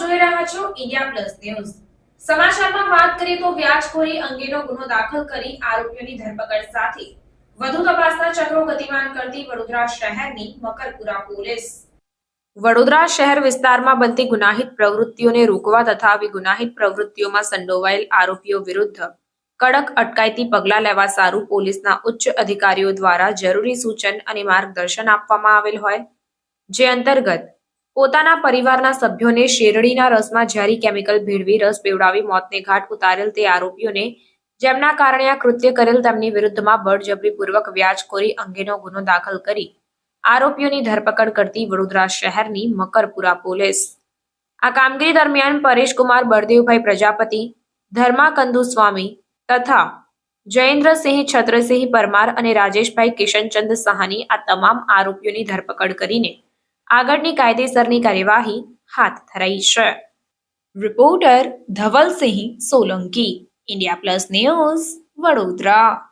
જોઈ રહ્યા છો ઇન્ડિયા પ્લસ ન્યૂઝ. સમાચારમાં વાત કરીએ તો વ્યાજખોરી અંગેનો ગુનો દાખલ કરી આરોપીઓની ધરપકડ સાથે. વધુ તપાસના ચક્રો ગતિમાન કરતી વડોદરા શહેરની મકરપુરા પોલીસ. વડોદરા શહેર વિસ્તારમાં બનતી ગુનાહિત પ્રવૃત્તિઓને રોકવા તથા આવી ગુનાહિત પ્રવૃત્તિઓમાં સંડોવાયેલ આરોપીઓ વિરુદ્ધ કડક અટકાયતી પગલાં લેવા સારું પોલીસના ઉચ્ચ અધિકારીઓ દ્વારા જરૂરી સૂચન અને માર્ગદર્શન આપવામાં આવેલ હોય. જે અંતર્ગત પોતાના પરિવારના સભ્યોને શેરડીના રસમાં ઝેરી કેમિકલ ભેળવી રસ પીવડાવી મોતને ઘાટ ઉતારેલ તે આરોપીઓને જેમના કારણે આ કૃત્ય કરેલ તેમની વિરુદ્ધમાં બળજબરીપૂર્વક વ્યાજખોરી અંગેનો ગુનો દાખલ કરી આરોપીઓની ધરપકડ કરતી વડોદરા શહેરની મકરપુરા પોલીસ. આ કામગીરી દરમિયાન પરેશકુમાર બળદેવભાઈ પ્રજાપતિ ધર્મા કંદુ સ્વામી તથા જયેન્દ્રસિંહ છત્રસિંહ પરમાર અને રાજેશભાઈ કિશનચંદ સહાની આ તમામ આરોપીઓની ધરપકડ કરીને આગળની કાયદેસરની કાર્યવાહી હાથ ધરાઈ છે. Reporter Dhavalsinh Solanki India plus news Vadodara.